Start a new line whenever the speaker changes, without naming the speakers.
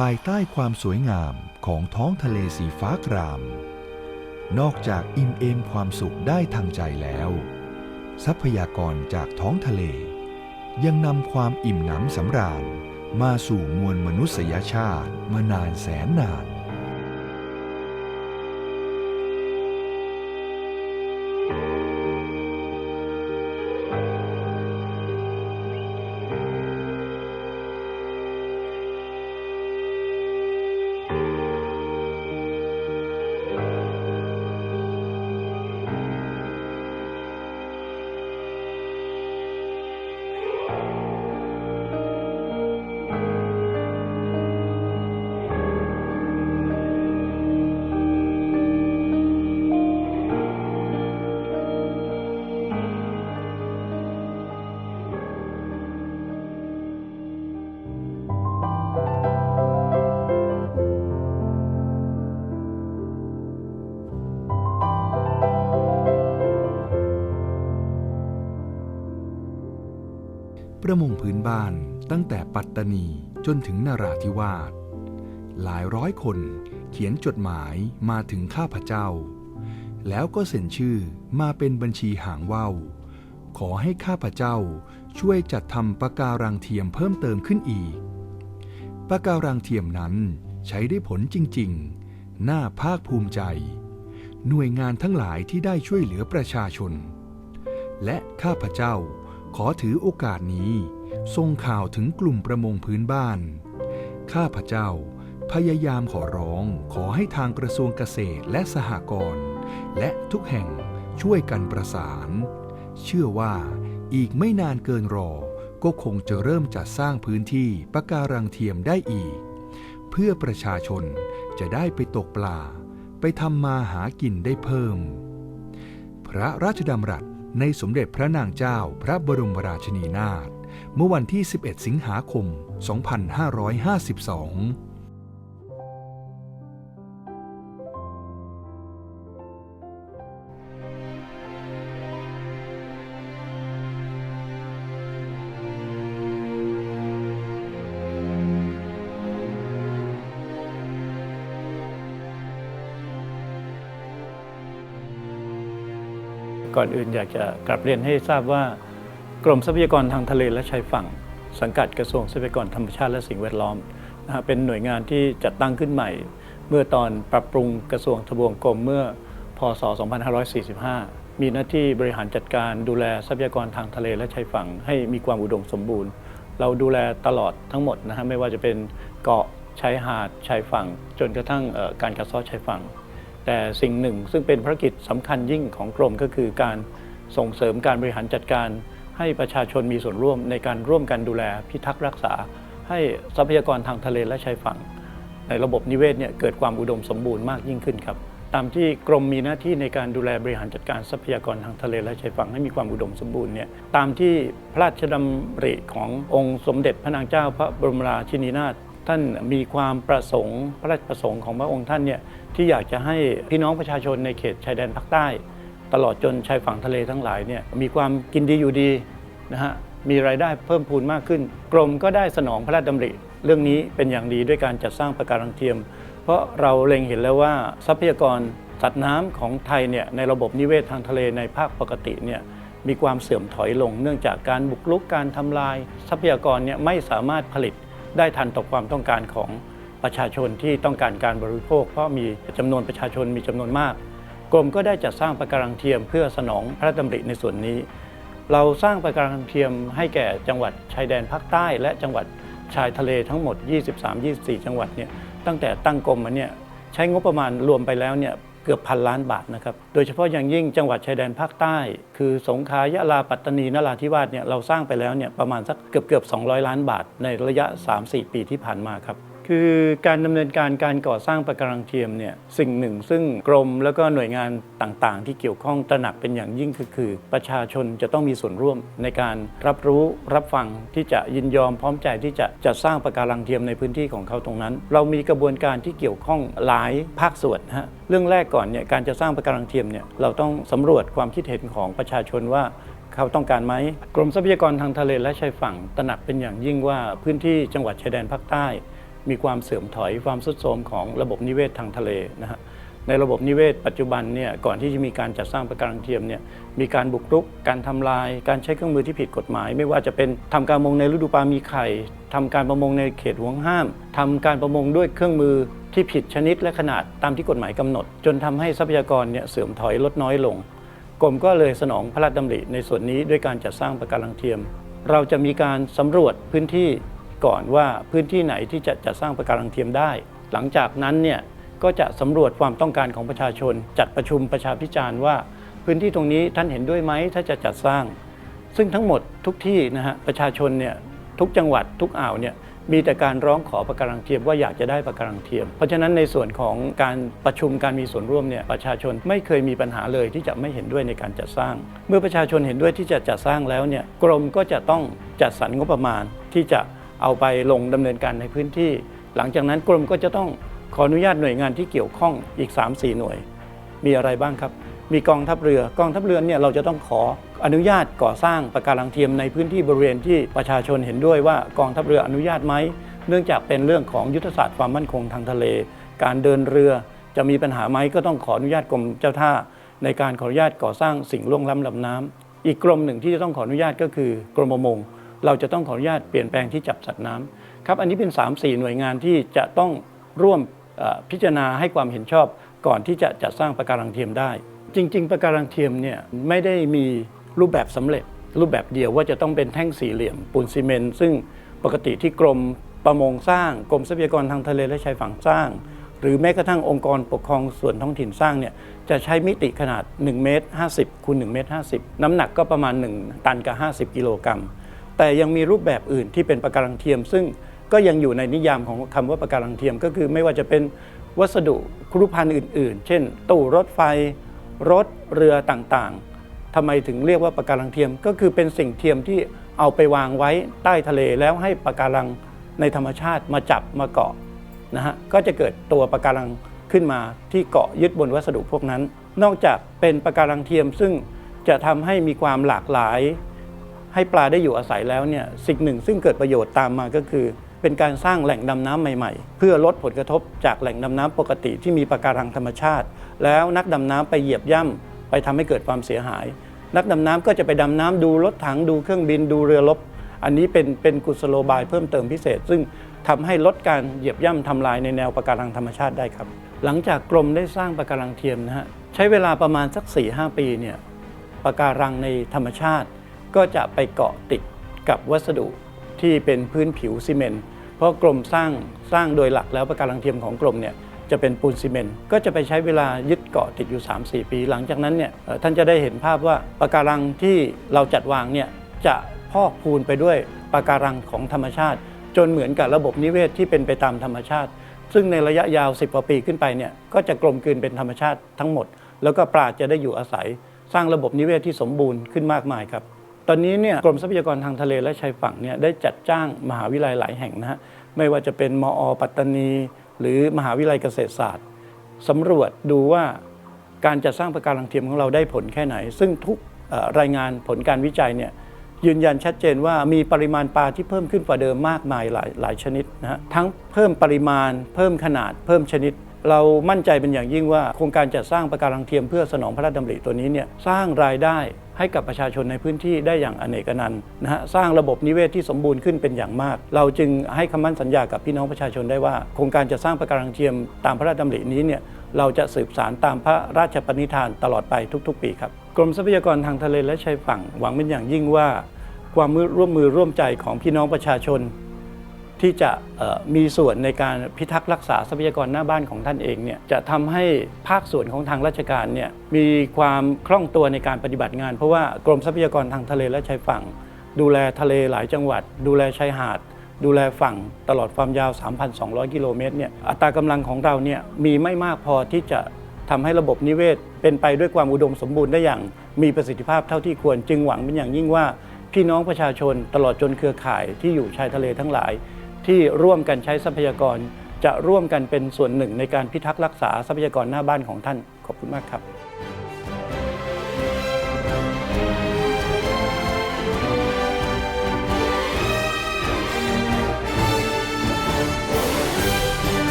ภายใต้ความสวยงามของท้องทะเลสีฟ้าคราม นอกจากอิ่มเอมความสุขได้ทางใจแล้ว ทรัพยากรจากท้องทะเล ยังนำความอิ่มหนำสำราญมาสู่มวลมนุษยชาติมานานแสนนาน ประมงพื้นบ้านตั้งแต่ปัตตานีจนถึงนราธิวาสหลายร้อยคนเขียนจดหมายมาถึงข้าพเจ้า แล้วก็เซ็นชื่อมาเป็นบัญชีหางว่าวขอให้ข้าพเจ้าช่วยจัดทำปะการังเทียมเพิ่มเติมขึ้นอีกปะการังเทียมนั้นใช้ได้ผลจริงๆ น่าภาคภูมิใจ หน่วยงานทั้งหลายที่ได้ช่วยเหลือประชาชน และข้าพเจ้า ขอถือโอกาสนี้ส่งข่าวถึงกลุ่มประมงพื้นบ้าน ข้าพเจ้าพยายามขอร้องขอให้ทางกระทรวงเกษตรและสหกรณ์และทุกแห่งช่วยกันประสาน เชื่อว่าอีกไม่นานเกินรอ ก็คงจะเริ่มจัดสร้างพื้นที่ปะการังเทียมได้อีก เพื่อประชาชนจะได้ไปตกปลา ไปทำมาหากินได้เพิ่ม พระราชดำรัส ในสมเด็จพระนางเจ้าพระบรมราชินีนาถเมื่อวันที่ 11 สิงหาคม 2552
ก่อนอื่นอยากจะกลับเรียนให้ทราบว่ากรมทรัพยากรทางทะเลและชายฝั่ง สังกัดกระทรวงทรัพยากรธรรมชาติและสิ่งแวดล้อมนะฮะเป็นหน่วยงานที่จัดตั้งขึ้นใหม่ เมื่อตอนปรับปรุงกระทรวงทบวงกรมเมื่อพศ 2545 มีหน้าที่บริหารจัดการดูแลทรัพยากรทางทะเลและชายฝั่งให้มีความอุดมสมบูรณ์ เราดูแลตลอดทั้งหมดนะฮะไม่ว่าจะเป็นเกาะชายหาดชายฝั่ง จนกระทั่งการกัดเซาะชายฝั่ง แต่สิ่งหนึ่งซึ่งเป็นภารกิจสำคัญยิ่งของกรมก็คือการส่งเสริมการบริหารจัดการ ให้ประชาชนมีส่วนร่วมในการร่วมกันดูแลพิทักษ์รักษา ให้ทรัพยากรทางทะเลและชายฝั่ง ในระบบนิเวศเนี่ยเกิดความอุดมสมบูรณ์มากยิ่งขึ้นครับตามที่กรมมีหน้าที่ในการดูแลบริหารจัดการทรัพยากรทางทะเลและชายฝั่งให้มีความอุดมสมบูรณ์เนี่ยตามที่พระราชดำริขององค์สมเด็จพระนางเจ้าพระบรมราชินีนาถ ท่านมีความประสงค์พระราชประสงค์ของพระองค์ท่านเนี่ยที่อยากจะให้พี่น้องประชาชนในเขตชายแดนภาคใต้ ตลอดจนชายฝั่งทะเลทั้งหลายเนี่ยมีความกินดีอยู่ดีนะฮะมีรายได้เพิ่มพูนมากขึ้น กรมก็ได้สนองพระราชดำริ เรื่องนี้เป็นอย่างดีด้วยการจัดสร้างปะการังเทียม เพราะเราเล็งเห็นแล้วว่าทรัพยากรสัตว์น้ำของไทยเนี่ยในระบบนิเวศทางทะเลในภาคปกติเนี่ยมีความเสื่อมถอยลง เนื่องจากการบุกรุกการทำลาย ทรัพยากรเนี่ยไม่สามารถผลิต ได้ทันต่อความต้องการของประชาชนที่ต้องการการบริโภค เพราะมีจำนวนประชาชนมีจำนวนมาก กรมก็ได้จัดสร้างปะการังเทียมเพื่อสนองพระราชดำริในส่วนนี้ เราสร้างปะการังเทียมให้แก่จังหวัดชายแดนภาคใต้ และจังหวัดชายทะเลทั้งหมด 23-24 จังหวัดเนี่ยตั้งแต่ตั้งกรมมาเนี่ยใช้งบประมาณรวมไปแล้วเนี่ย เกือบพันล้านบาทนะครับ โดยเฉพาะอย่างยิ่งจังหวัดชายแดนภาคใต้ คือสงขลายะลาปัตตานีนราธิวาสเนี่ยเราสร้างไปแล้วเนี่ยประมาณสักเกือบเกือบ200 ล้านบาท ในระยะ 3-4 ปีที่ผ่านมาครับ คือการดำเนินการการก่อสร้างปะการังเทียมเนี่ยสิ่งหนึ่ง ซึ่งกรมแล้วก็หน่วยงานต่างๆ ที่เกี่ยวข้องตระหนักเป็นอย่างยิ่งคือคือ ประชาชนจะต้องมีส่วนร่วมในการรับรู้รับฟังที่จะยินยอมพร้อมใจที่จะจัดสร้างปะการังเทียมในพื้นที่ของเขาตรงนั้น เรามีกระบวนการที่เกี่ยวข้องหลายภาคส่วนนะฮะเรื่องแรกก่อนเนี่ยการจะสร้างปะการังเทียมเนี่ยเราต้องสำรวจความคิดเห็นของประชาชนว่าเขาต้องการไหมกรมทรัพยากรทางทะเลและชายฝั่งตระหนักเป็นอย่างยิ่งว่าพื้นที่จังหวัดชายแดนภาคใต้ มีความเสื่อมถอยความทรุดโทรมของระบบนิเวศทางทะเลนะฮะในระบบนิเวศปัจจุบันเนี่ยก่อนที่จะมีการจัดสร้างปะการังเทียมเนี่ยมีการบุกรุก การทำลาย การใช้เครื่องมือที่ผิดกฎหมาย ไม่ว่าจะเป็นทำการประมงในฤดูปลามีไข่ทำการประมงในเขตห่วงห้ามทำการประมงด้วยเครื่องมือที่ผิดชนิดและขนาดตามที่กฎหมายกำหนด จนทำให้ทรัพยากรเนี่ยเสื่อมถอยลดน้อยลงกรมก็เลยสนองพระราชดำริในส่วนนี้ด้วยการจัดสร้างปะการังเทียม เราจะมีการสำรวจพื้นที่ ก่อนว่าพื้นที่ไหนที่จะจัดสร้างปะการังเทียมได้ หลังจากนั้นเนี่ยก็จะสำรวจความต้องการของประชาชน จัดประชุมประชาพิจารณ์ว่า พื้นที่ตรงนี้ท่านเห็นด้วยไหมถ้าจะจัดสร้าง ซึ่งทั้งหมดทุกที่นะฮะประชาชนเนี่ยทุกจังหวัดทุกอ่าวเนี่ยมีแต่การร้องขอปะการังเทียมว่าอยากจะได้ปะการังเทียม เพราะฉะนั้นในส่วนของการประชุมการมีส่วนร่วมเนี่ยประชาชนไม่เคยมีปัญหาเลยที่จะไม่เห็นด้วยในการจัดสร้าง เมื่อประชาชนเห็นด้วยที่จะจัดสร้างแล้วเนี่ยกรมก็จะต้องจัดสรรงบประมาณที่จะ เอาไปลงดำเนินการในพื้นที่ หลังจากนั้นกรมก็จะต้องขออนุญาตหน่วยงานที่เกี่ยวข้องอีก 3-4 หน่วย มีอะไรบ้างครับ มีกองทัพเรือกองทัพเรือเนี่ยเราจะต้องขออนุญาตก่อสร้างประการังเทียมในพื้นที่บริเวณที่ประชาชนเห็นด้วยว่ากองทัพเรืออนุญาตไหมเนื่องจากเป็นเรื่องของยุทธศาสตร์ความมั่นคงทางทะเล การเดินเรือจะมีปัญหาไหมก็ต้องขออนุญาตกรมเจ้าท่า ในการขออนุญาตก่อสร้างสิ่งล่วงล้ำลำน้ำอีกกรมหนึ่งที่จะต้องขออนุญาตก็คือกรมประมง เราจะต้องขออนุญาตเปลี่ยนแปลงที่จับสัตว์น้ำครับอันนี้เป็น 3-4 หน่วยงานที่จะต้องร่วมพิจารณาให้ความเห็นชอบก่อนที่จะจัดสร้างปะการังเทียมได้ จริง ๆปะการังเทียมเนี่ยไม่ได้มีรูปแบบสำเร็จ รูปแบบเดียวว่าจะต้องเป็นแท่งสี่เหลี่ยมปูนซีเมนต์ซึ่งปกติที่กรมประมงสร้างกรมทรัพยากรทางทะเลและชายฝั่งสร้าง หรือแม้กระทั่งองค์กรปกครองส่วนท้องถิ่นสร้างเนี่ยจะใช้มิติขนาด1เมตร50คูณ1เมตร50 น้ำหนักก็ประมาณ 1 ตันกับ 50 กิโลกรัม แต่ยังมีรูปแบบอื่นที่เป็นปะการังเทียม ซึ่งก็ยังอยู่ในนิยามของคำว่าปะการังเทียม ก็คือไม่ว่าจะเป็นวัสดุครุภัณฑ์อื่น ๆ เช่น ตู้รถไฟ รถเรือต่างๆทำไมถึงเรียกว่าปะการังเทียม ก็คือเป็นสิ่งเทียมที่เอาไปวางไว้ใต้ทะเลแล้วให้ปะการังในธรรมชาติมาจับมาเกาะนะฮะก็จะเกิดตัวปะการังขึ้นมาที่เกาะยึดบนวัสดุพวกนั้น นอกจากเป็นปะการังเทียมซึ่งจะทำให้มีความหลากหลาย ให้ปลาได้อยู่อาศัยแล้วเนี่ยสิ่งหนึ่งซึ่งเกิดประโยชน์ตามมาก็คือ เป็นการสร้างแหล่งดำน้ำใหม่ๆ เพื่อลดผลกระทบจากแหล่งดำน้ำปกติที่มีปะการังธรรมชาติ แล้วนักดำน้ำไปเหยียบย่ำไปทำให้เกิดความเสียหาย นักดำน้ำก็จะไปดำน้ำดูรถถังดูเครื่องบินดูเรือรบอันนี้เป็นเป็นกุศโลบายเพิ่มเติมพิเศษ ซึ่งทำให้ลดการเหยียบย่ำทำลายในแนวปะการังธรรมชาติได้ครับ หลังจากกรมได้สร้างปะการังเทียมนะฮะใช้เวลาประมาณสัก4-5ปีเนี่ยปะการังในธรรมชาติ ก็จะไปเกาะติดกับวัสดุที่เป็นพื้นผิวซีเมนต์เพราะกรมสร้างสร้างโดยหลักแล้วปะการังเทียมของกรมเนี่ยจะเป็นปูนซีเมนต์ก็จะไปใช้เวลายึดเกาะติดอยู่ 3-4 ปี หลังจากนั้นเนี่ยท่านจะได้เห็นภาพว่าปะการังที่เราจัดวางเนี่ยจะพอกพูนไปด้วยปะการังของธรรมชาติ จนเหมือนกับระบบนิเวศที่เป็นไปตามธรรมชาติ ซึ่งในระยะยาว 10กว่าปีขึ้นไปเนี่ยก็จะกลมกลืนเป็นธรรมชาติทั้งหมด แล้วก็ปลาจะได้อยู่อาศัย สร้างระบบนิเวศที่สมบูรณ์ขึ้นมากมายครับ ตอนนี้เนี่ยกรมทรัพยากรทางทะเลและชายฝั่งเนี่ยได้จัดจ้างมหาวิทยาลัยหลายแห่งนะฮะไม่ว่าจะเป็นมอ ปัตตานี หรือมหาวิทยาลัยเกษตรศาสตร์สำรวจดูว่าการจัดสร้างปะการังเทียมของเราได้ผลแค่ไหน ซึ่งทุกรายงานผลการวิจัยเนี่ยยืนยันชัดเจนว่ามีปริมาณปลาที่เพิ่มขึ้นกว่าเดิมมากมายหลายหลายชนิดนะฮะทั้งเพิ่มปริมาณ เพิ่มขนาดเพิ่มชนิด เรามั่นใจเป็นอย่างยิ่งว่าโครงการจัดสร้างประการังเทียมเพื่อสนองพระราชดำริตัวนี้เนี่ยสร้างรายได้ให้กับประชาชนในพื้นที่ได้อย่างอเนกนันต์นะฮะสร้างระบบนิเวศที่สมบูรณ์ขึ้นเป็นอย่างมาก เราจึงให้คำมั่นสัญญากับพี่น้องประชาชนได้ว่าโครงการจัดสร้างประการังเทียมตามพระราชดำรินี้เนี่ยเราจะสืบสารตามพระราชปณิธานตลอดไปทุก ๆ ปีครับกรมทรัพยากรทางทะเลและชายฝั่งหวังเป็นอย่างยิ่งว่า ความร่วมมือร่วมใจของพี่น้องประชาชน ที่จะมีส่วนในการพิทักษ์รักษาทรัพยากรหน้าบ้านของท่านเองเนี่ยจะทำให้ภาคส่วนของทางราชการเนี่ยมีความคล่องตัวในการปฏิบัติงาน เพราะว่ากรมทรัพยากรทางทะเลและชายฝั่ง ดูแลทะเลหลายจังหวัด ดูแลชายหาด ดูแลฝั่งตลอดความยาว 3,200 กิโลเมตรเนี่ยอัตรากำลังของเราเนี่ยมีไม่มากพอที่จะทำให้ระบบนิเวศ เป็นไปด้วยความอุดมสมบูรณ์ได้อย่าง มีประสิทธิภาพเท่าที่ควรจึงหวังเป็นอย่างยิ่งว่าพี่น้องประชาชนตลอดจนเครือข่ายที่อยู่ชายทะเลทั้งหลาย ที่ร่วมกันใช้ทรัพยากร จะร่วมกันเป็นส่วนหนึ่งในการพิทักษ์รักษาทรัพยากรหน้าบ้านของท่าน ขอบคุณมากครับ